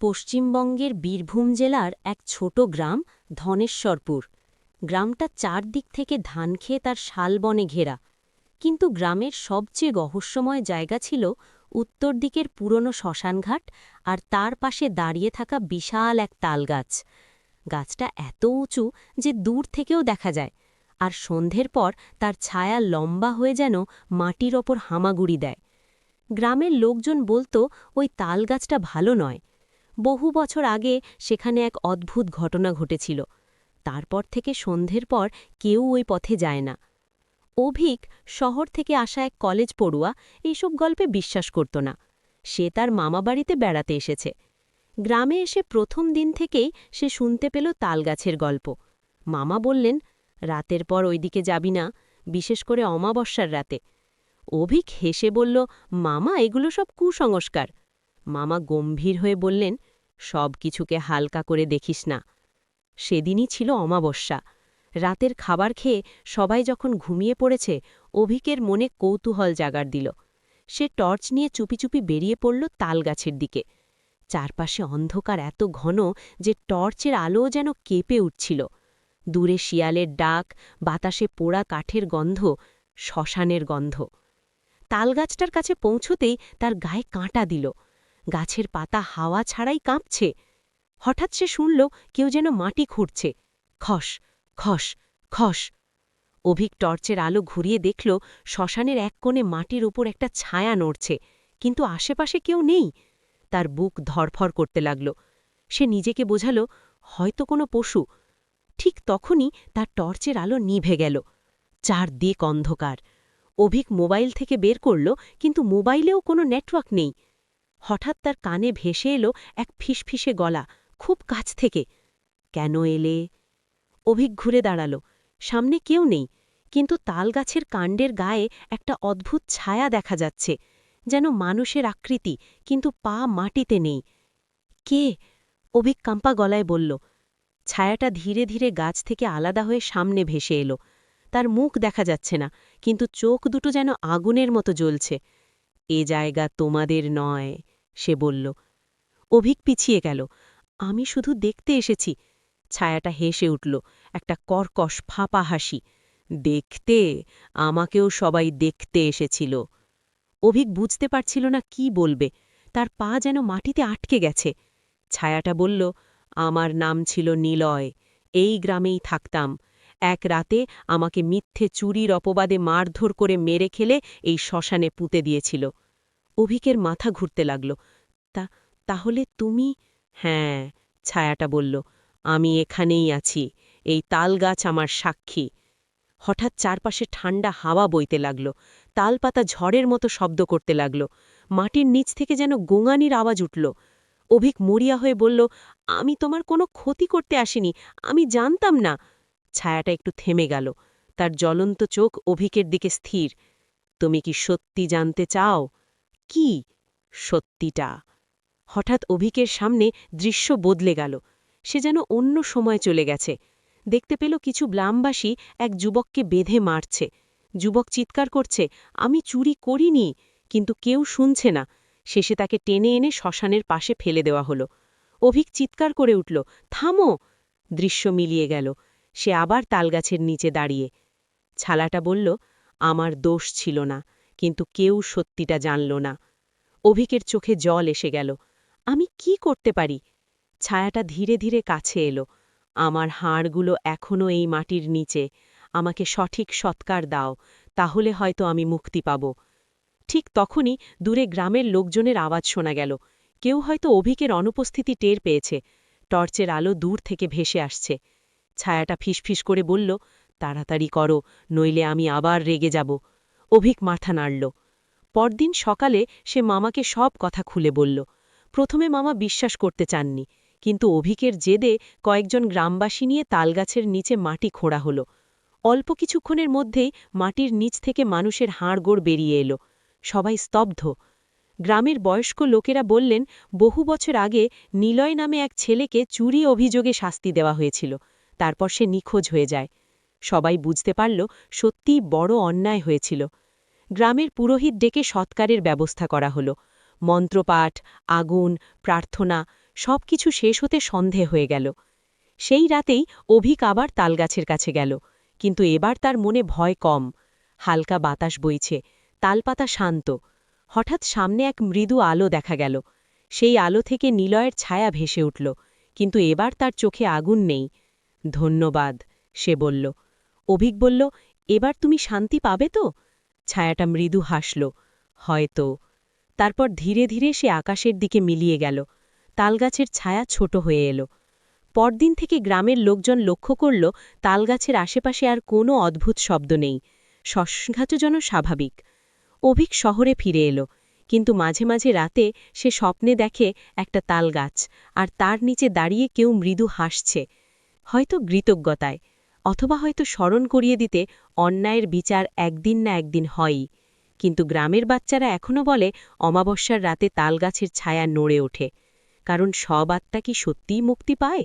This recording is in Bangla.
পশ্চিমবঙ্গের বীরভূম জেলার এক ছোট গ্রাম, ধনেশ্বরপুর। গ্রামটা চারদিক থেকে ধান খেয়ে তার শালবনে ঘেরা। কিন্তু গ্রামের সবচেয়ে রহস্যময় জায়গা ছিল উত্তর দিকের পুরনো শ্মশানঘাট আর তার পাশে দাঁড়িয়ে থাকা বিশাল এক তালগাছ। গাছটা এত উঁচু যে দূর থেকেও দেখা যায়, আর সন্ধ্যের পর তার ছায়া লম্বা হয়ে যেন মাটির ওপর হামাগুড়ি দেয়। গ্রামের লোকজন বলতো, ওই তালগাছটা ভালো নয় বহু বছর আগে সেখানে এক অদ্ভুত ঘটনা ঘটেছিল। তারপর থেকে সন্ধ্যের পর কেউ ওই পথে যায় না। অভিক শহর থেকে আসা এক কলেজ পড়ুয়া এইসব গল্পে বিশ্বাস করত না। সে তার মামাবাড়িতে বেড়াতে এসেছে। গ্রামে এসে প্রথম দিন থেকেই সে শুনতে পেল তালগাছের গল্প। মামা বললেন, রাতের পর ওইদিকে যাবি না, বিশেষ করে অমাবস্যার রাতে। অভিক হেসে বলল, মামা, এগুলো সব কুসংস্কার। মামা গম্ভীর হয়ে বললেন, সব কিছুকে হালকা করে দেখিস না। সেদিনই ছিল অমাবস্যা। রাতের খাবার খেয়ে সবাই যখন ঘুমিয়ে পড়েছে, অভিকের মনে কৌতূহল জাগার দিল। সে টর্চ নিয়ে চুপি চুপি বেরিয়ে পড়ল তালগাছের দিকে। চারপাশে অন্ধকার এত ঘন যে টর্চের আলো যেন কেঁপে উঠছিল। দূরে শিয়ালের ডাক, বাতাসে পোড়া কাঠের গন্ধ, শ্মশানের গন্ধ। তালগাছটার কাছে পৌঁছতেই তার গায়ে কাঁটা দিল। গাছের পাতা হাওয়া ছাড়াই কাঁপছে। হঠাৎ সে শুনল কেউ যেন মাটি খুঁড়ছে। খস খস খস। অভিক টর্চের আলো ঘুরিয়ে দেখল শ্মশানের এক কোণে মাটির উপর একটা ছায়া নড়ছে, কিন্তু আশেপাশে কেউ নেই। তার বুক ধরফর করতে লাগল। সে নিজেকে বোঝাল, হয়তো কোনো পশু। ঠিক তখনই তার টর্চের আলো নিভে গেল। চার দিক অন্ধকার। অভিক মোবাইল থেকে বের করল, কিন্তু মোবাইলেও কোনো নেটওয়ার্ক নেই। হঠাৎ তার কানে ভেসে এলো এক ফিসফিসে গলা, খুব কাছ থেকে। কেন এলে? অভিক ঘুরে দাঁড়াল। সামনে কেউ নেই, কিন্তু তালগাছের কাণ্ডের গায়ে একটা অদ্ভুত ছায়া দেখা যাচ্ছে, যেন মানুষের আকৃতি, কিন্তু পা মাটিতে নেই। কে? অভিক কাম্পা গলায় বলল। ছায়াটা ধীরে ধীরে গাছ থেকে আলাদা হয়ে সামনে ভেসে এলো। তার মুখ দেখা যাচ্ছে না, কিন্তু চোখ দুটো যেন আগুনের মতো জ্বলছে। এ জায়গা তোমাদের নয়। সে বলল, অভিক পিছিয়ে গেল, আমি শুধু দেখতে এসেছি। ছায়াটা হেসে উঠল, একটা কর্কশ ফাঁপা হাসি, দেখতে, আমাকেও সবাই দেখতে এসেছিল। অভিক বুঝতে পারছিল না কি বলবে, তার পা যেন মাটিতে আটকে গেছে। ছায়াটা বলল, আমার নাম ছিল নিলয়, এই গ্রামেই থাকতাম। এক রাতে আমাকে মিথ্যে চুরির অপবাদে মারধর করে মেরে খেলে এই শ্মশানে পুঁতে দিয়েছিল। অভিকের মাথা ঘুরতে লাগল। তা, তাহলে তুমি হ্যাঁ ছায়াটা বলল, আমি এখানেই আছি। এই তালগাছ আমার সাক্ষী হঠাৎ চারপাশে ঠান্ডা হাওয়া বইতে লাগল। তালপাতা ঝড়ের মতো শব্দ করতে লাগল। মাটির নিচ থেকে যেন গোঙানির আওয়াজ উঠল। অভিক মরিয়া হয়ে বলল, আমি তোমার কোনো ক্ষতি করতে আসিনি। আমি জানতাম না ছায়াটা একটু থেমে গেল। তার জ্বলন্ত চোখ অভিকের দিকে স্থির। তুমি কি সত্যি জানতে চাও? কি সত্যিটা? হঠাৎ অভিকের সামনে দৃশ্য বদলে গেল। সে যেন অন্য সময় চলে গেছে। দেখতে পেল কিছু গ্রামবাসী এক যুবককে বেঁধে মারছে। যুবক চিৎকার করছে, আমি চুরি করিনি, কিন্তু কেউ শুনছে না। শেষে তাকে টেনে এনে শ্মশানের পাশে ফেলে দেওয়া হল। অভিক চিৎকার করে উঠল, থামো! দৃশ্য মিলিয়ে গেল। সে আবার তালগাছের নিচে দাঁড়িয়ে। ছালাটা বলল, আমার দোষ ছিল না। কিন্তু কেউ সত্যিটা জানল না। অভিকের চোখে জল এসে গেল। আমি কি করতে পারি? ছায়াটা ধীরে ধীরে কাছে এলো। আমার হাড়গুলো এখনও এই মাটির নিচে। আমাকে সঠিক সৎকার দাও, তাহলে হয়তো আমি মুক্তি পাব। ঠিক তখনই দূরে গ্রামের লোকজনের আওয়াজ শোনা গেল। কেউ হয়তো অভিকের অনুপস্থিতি টের পেয়েছে। টর্চের আলো দূর থেকে ভেসে আসছে। ছায়াটা ফিসফিস করে বলল, তাড়াতাড়ি করো, নইলে আমি আবার রেগে যাব। অভিক মাথা নাড়ল। পরদিন সকালে সে মামাকে সব কথা খুলে বলল। প্রথমে মামা বিশ্বাস করতে চাননি, কিন্তু অভিকের জেদে কয়েকজন গ্রামবাসী নিয়ে তালগাছের নিচে মাটি খোঁড়া হল। অল্প কিছুক্ষণের মধ্যেই মাটির নিচ থেকে মানুষের হাড়গোড় বেরিয়ে এলো। সবাই স্তব্ধ। গ্রামের বয়স্ক লোকেরা বললেন, বহু বছর আগে নিলয় নামে এক ছেলেকে চুরি অভিযোগে শাস্তি দেওয়া হয়েছিল। তারপর সে নিখোঁজ হয়ে যায়। সবাই বুঝতে পারল সত্যিই বড় অন্যায় হয়েছিল। গ্রামের পুরোহিত ডেকে সৎকারের ব্যবস্থা করা হল। মন্ত্রপাঠ, আগুন, প্রার্থনা সব কিছু শেষ হতে সন্ধে হয়ে গেল। সেই রাতেই অভিক আবার তালগাছের কাছে গেল, কিন্তু এবার তার মনে ভয় কম। হালকা বাতাস বইছে, তালপাতা শান্ত। হঠাৎ সামনে এক মৃদু আলো দেখা গেল। সেই আলো থেকে নিলয়ের ছায়া ভেসে উঠল, কিন্তু এবার তার চোখে আগুন নেই। ধন্যবাদ, সে বলল। অভিক বলল, এবার তুমি শান্তি পাবে তো? ছায়াটা মৃদু হাসল, হয়তো। তারপর ধীরে ধীরে সে আকাশের দিকে মিলিয়ে গেল। তালগাছের ছায়া ছোট হয়ে এলো। পরদিন থেকে গ্রামের লোকজন লক্ষ্য করল, তালগাছের আশেপাশে আর কোনো অদ্ভুত শব্দ নেই। সস্ঘাতজন স্বাভাবিক। অভিক শহরে ফিরে এলো, কিন্তু মাঝে মাঝে রাতে সে স্বপ্নে দেখে একটা তালগাছ, আর তার নিচে দাঁড়িয়ে কেউ মৃদু হাসছে, হয়তো কৃতজ্ঞতায়। অথবা হয়তো স্মরণ করিয়ে দিতে অন্যায়ের বিচার একদিন না একদিন হয়ই। কিন্তু গ্রামের বাচ্চারা এখনও বলে, অমাবস্যার রাতে তালগাছের ছায়া নড়ে ওঠে। কারণ সব আত্মা কি সত্যিই মুক্তি পায়?